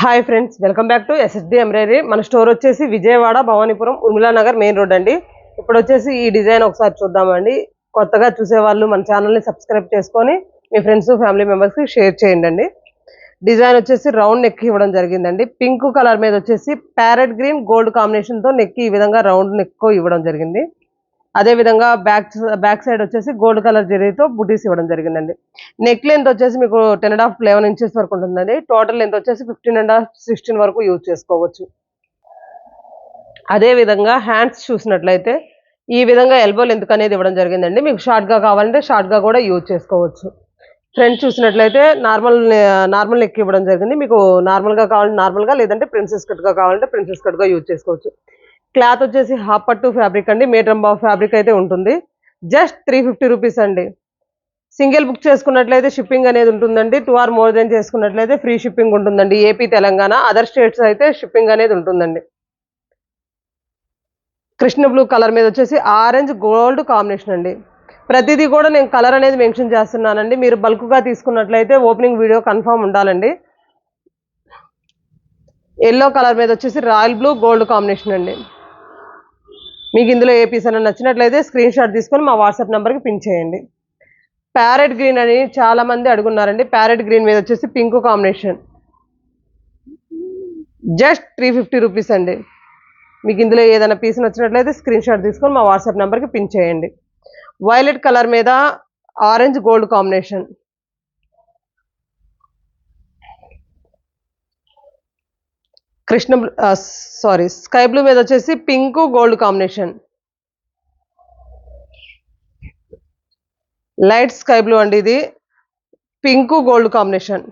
Hi friends welcome back to SSD embroidery మన store వచ్చేసి Vijayawada Bhavanipuram Urmila Nagar main road అండి. ఇప్పుడు వచ్చేసి ఈ డిజైన్ ఒకసారి చూద్దామండి. కొత్తగా చూసేవాళ్ళు మన ఛానల్ని సబ్స్క్రైబ్ చేసుకొని మీ ఫ్రెండ్స్ ఫ్యామిలీ మెంబర్స్కి షేర్ చేయండి డిజైన్ వచ్చేసి రౌండ్ నెక్ ఇవ్వడం జరిగిందండి. పింక్ కలర్ మీద వచ్చేసి ప్యారెట్ గ్రీన్ గోల్డ్ కాంబినేషన్తో నెక్ ఈ విధంగా రౌండ్ నెక్ ఇవ్వడం జరిగింది. అదే విధంగా బ్యాక్ బ్యాక్ సైడ్ వచ్చేసి గోల్డ్ కలర్ జరీతో బుటీస్ ఇవ్వడం జరిగిందండి. నెక్ లెంత్ వచ్చేసి మీకు ten and half eleven inches వరకు ఉంటుందండి. టోటల్ లెంత్ వచ్చేసి ఫిఫ్టీన్ అండ్ హాఫ్ సిక్స్టీన్ వరకు యూజ్ చేసుకోవచ్చు. అదే విధంగా హ్యాండ్స్ చూసినట్లయితే ఈ విధంగా ఎల్బో లెంత్ అనేది ఇవ్వడం జరిగిందండి. మీకు షార్ట్గా కావాలంటే షార్ట్గా కూడా యూజ్ చేసుకోవచ్చు. ఫ్రంట్ చూసినట్లయితే నార్మల్ నార్మల్ నెక్ ఇవ్వడం జరిగింది. మీకు నార్మల్గా కావాలంటే నార్మల్గా లేదంటే ప్రిన్సెస్ కట్గా కావాలంటే ప్రిన్సెస్ కట్గా యూజ్ చేసుకోవచ్చు. క్లాత్ వచ్చేసి హాఫ్ పట్టు ఫ్యాబ్రిక్ అండి మీటర్ ఫ్యాబ్రిక్ అయితే ఉంటుంది. జస్ట్ త్రీ ఫిఫ్టీ రూపీస్ అండి. సింగిల్ బుక్ చేసుకున్నట్లయితే షిప్పింగ్ అనేది ఉంటుందండి. టూ ఆర్ మోర్ దెన్ చేసుకున్నట్లయితే ఫ్రీ షిప్పింగ్ ఉంటుందండి. ఏపీ తెలంగాణ అదర్ స్టేట్స్ అయితే షిప్పింగ్ అనేది ఉంటుందండి. కృష్ణ బ్లూ కలర్ మీద వచ్చేసి ఆరెంజ్ గోల్డ్ కాంబినేషన్ అండి. ప్రతిదీ కూడా నేను కలర్ అనేది మెన్షన్ చేస్తున్నానండి. మీరు బల్క్గా తీసుకున్నట్లయితే ఓపెనింగ్ వీడియో కన్ఫామ్ ఉండాలండి. ఎల్లో కలర్ మీద వచ్చేసి రాయల్ బ్లూ గోల్డ్ కాంబినేషన్ అండి. మీకు ఇందులో ఏ పీస్ అయినా నచ్చినట్లయితే స్క్రీన్ షాట్ తీసుకొని మా వాట్సాప్ నెంబర్కి పిన్ చేయండి. ప్యారెట్ గ్రీన్ అని చాలా మంది అడుగున్నారండి. ప్యారెట్ గ్రీన్ మీద వచ్చేసి pink combination just three fifty rupees అండి. మీకు ఇందులో ఏదైనా పీస్ నచ్చినట్లయితే స్క్రీన్ షాట్ తీసుకొని మా వాట్సాప్ నెంబర్కి పిన్ చేయండి. వైలెట్ కలర్ మీద orange gold combination Krishna sorry sky blue మీద వచ్చేసి pink gold combination. Light sky blue అండి ఇది. Pink gold combination.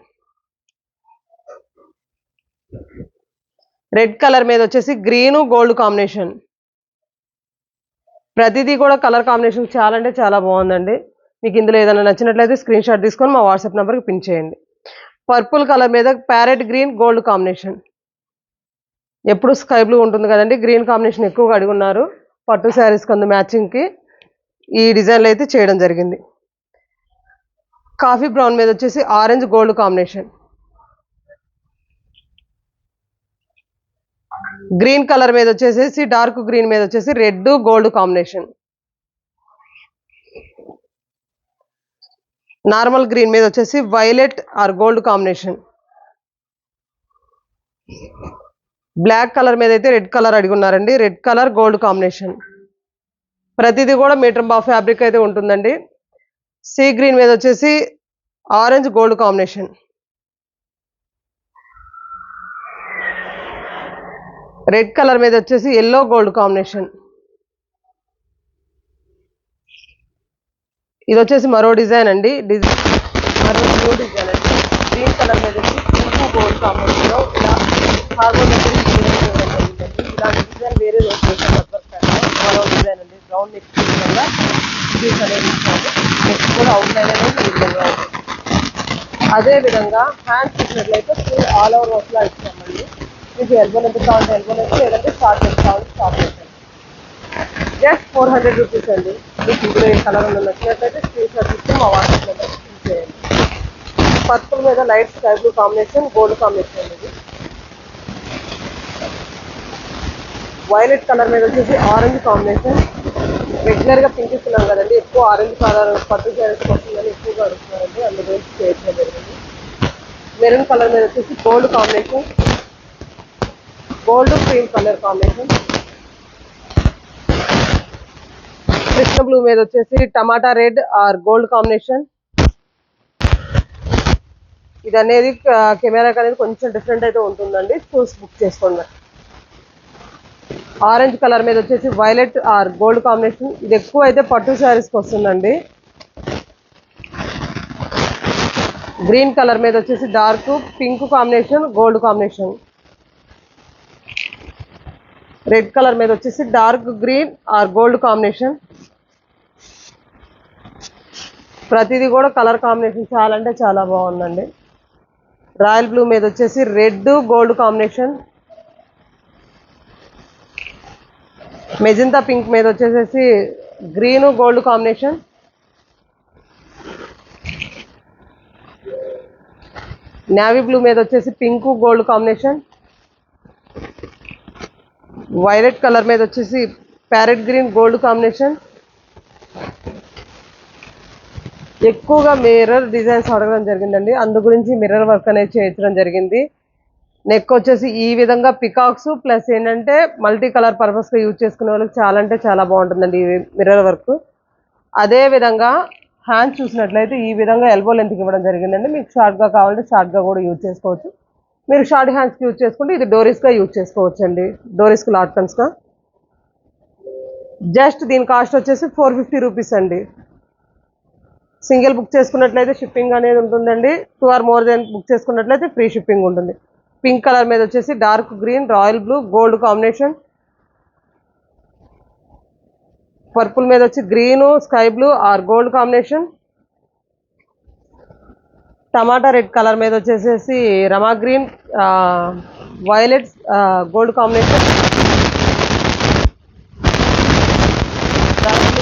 Red colour మీద వచ్చేసి గ్రీన్ గోల్డ్ కాంబినేషన్. ప్రతిదీ కూడా కలర్ కాంబినేషన్ చాలా అంటే చాలా బాగుందండి. మీకు ఇందులో ఏదైనా నచ్చినట్లయితే స్క్రీన్ షాట్ తీసుకొని మా వాట్సాప్ నెంబర్కి పిన్ చేయండి. పర్పుల్ కలర్ మీద ప్యారెట్ గ్రీన్ గోల్డ్ కాంబినేషన్. ఎప్పుడు స్కై బ్లూ ఉంటుంది కదండి గ్రీన్ కాంబినేషన్ ఎక్కువగా అడుగున్నారు పట్టు శారీస్ కొంత మ్యాచింగ్కి ఈ డిజైన్లు అయితే చేయడం జరిగింది. కాఫీ బ్రౌన్ మీద వచ్చేసి orange gold combination. Green colour మీద వచ్చేసేసి డార్క్ గ్రీన్ మీద వచ్చేసి red gold combination. Normal green మీద వచ్చేసి violet or gold combination. Black colour మీద అయితే red colour అడిగున్నారండి. Red colour gold combination. ప్రతిదీ కూడా మీటర్ బా ఫ్యాబ్రిక్ అయితే ఉంటుందండి. సీ గ్రీన్ మీద వచ్చేసి orange gold combination. Red colour మీద వచ్చేసి ఎల్లో గోల్డ్ కాంబినేషన్. ఇది వచ్చేసి మరో డిజైన్ అండి. డిజైన్ మరో న్యూ డిజైన్ అండి. గ్రీన్ కలర్ మీద వచ్చి పింక్ గోల్డ్ కాంబినేషన్. హార్మోన్ ఇలాంటి డిజైన్ వేరే చేసాం మరో డిజైన్ అండి రౌండ్ నెక్ విధంగా పీస్ అనేది ఇస్తాము నెక్స్ట్ కూడా అవుట్ లైన్ అనేది ఈ విధంగా ఉంటుంది అదే విధంగా హ్యాండ్స్ చూసినట్లయితే ఫుల్ ఆల్ ఓవర్ వర్క్లా ఇస్తామండి. మీకు ఎల్బో ఎంత కావాలంటే ఎల్బో లెంత్ లేదంటే స్టార్ట్ చేసుకోవాలి స్టార్ట్ చేస్తాం జస్ట్ ఫోర్ హండ్రెడ్ రూపీస్ అండి. మీకు ఇందులో ఏ కలర్ ఉందో నచ్చినట్లయితే స్క్రీన్ షాట్ ఇస్తే మా వాట్సాప్ నెంబర్ చేయండి. పర్పుల్ మీద light sky blue combination gold combination అనేది ఇది వైలెట్ కలర్ మీద వచ్చేసి ఆరెంజ్ కాంబినేషన్ రెగ్యులర్గా పింక్ ఇస్తున్నాం కదండి. ఎక్కువ ఆరెంజ్ కలర్ పట్టు శారీస్ వస్తుందని ఎక్కువగా అడుగుతున్నారండి. అందు గురించి చేయడం జరిగింది. మెరూన్ కలర్ మీద వచ్చేసి gold combination gold cream colour combination Krishna blue మీద వచ్చేసి tomato red or gold combination ఇది అనేది కెమెరాకి అనేది కొంచెం డిఫరెంట్ అయితే ఉంటుందండి. చూసి బుక్ చేసుకోండి. ఆరెంజ్ కలర్ మీద వచ్చేసి వైలెట్ ఆర్ గోల్డ్ కాంబినేషన్. ఇది ఎక్కువ అయితే పట్టు శారీస్కి వస్తుందండి. గ్రీన్ కలర్ మీద వచ్చేసి dark pink combination gold combination. Red colour మీద వచ్చేసి dark green or gold combination. ప్రతిదీ కూడా కలర్ కాంబినేషన్ చాలా అంటే చాలా బాగుందండి. రాయల్ బ్లూ మీద వచ్చేసి red gold combination. Magenta pink మీద వచ్చేసేసి green gold combination. Navy blue మీద వచ్చేసి pink gold combination. Violet colour మీద వచ్చేసి ప్యారెట్ గ్రీన్ గోల్డ్ కాంబినేషన్. ఎక్కువగా మిర్రర్ డిజైన్స్ అడగడం జరిగిందండి. అందు గురించి మిర్రర్ వర్క్ అనేది చేయించడం జరిగింది. నెక్ వచ్చేసి ఈ విధంగా పికాక్స్ ప్లస్ ఏంటంటే మల్టీ కలర్ పర్పస్గా యూజ్ చేసుకునే వాళ్ళకి చాలా అంటే చాలా బాగుంటుందండి ఈ మిర్రర్ వర్క్ అదే విధంగా హ్యాండ్ చూసినట్లయితే ఈ విధంగా ఎల్బో లెంత్కి ఇవ్వడం జరిగిందండి. మీకు షార్ట్గా కావాలంటే షార్ట్గా కూడా యూజ్ చేసుకోవచ్చు. మీరు షార్ట్ హ్యాండ్స్కి యూజ్ చేసుకుంటే ఇది డోరీస్గా యూజ్ చేసుకోవచ్చు అండి డోరీస్కి లాట్కన్స్గా జస్ట్ దీని కాస్ట్ వచ్చేసి ఫోర్ ఫిఫ్టీ రూపీస్ అండి. సింగిల్ బుక్ చేసుకున్నట్లయితే షిప్పింగ్ అనేది ఉంటుందండి. Two or more then book చేసుకున్నట్లయితే ఫ్రీ షిప్పింగ్ ఉంటుంది. పింక్ కలర్ మీద వచ్చేసి dark green royal blue gold combination. Purple మీద వచ్చి green sky blue or gold combination. Tomato red colour మీద వచ్చేసేసి రమా గ్రీన్ వైలెట్ గోల్డ్ కాంబినేషన్.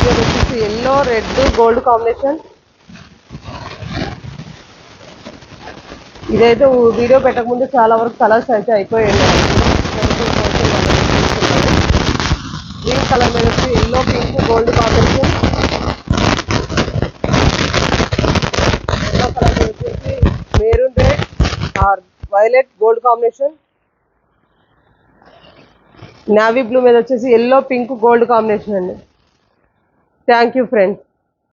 మీద వచ్చేసి ఎల్లో రెడ్ గోల్డ్ కాంబినేషన్. ఇదైతే వీడియో పెట్టకముందు చాలా వరకు కలర్స్ అయితే అయిపోయాయి. గ్రీన్ కలర్ మీద వచ్చి yellow pink gold combination yellow colour మీద వచ్చేసి maroon red or violet gold combination navy blue మీద వచ్చేసి ఎల్లో పింక్ గోల్డ్ కాంబినేషన్ అండి. Thank you friends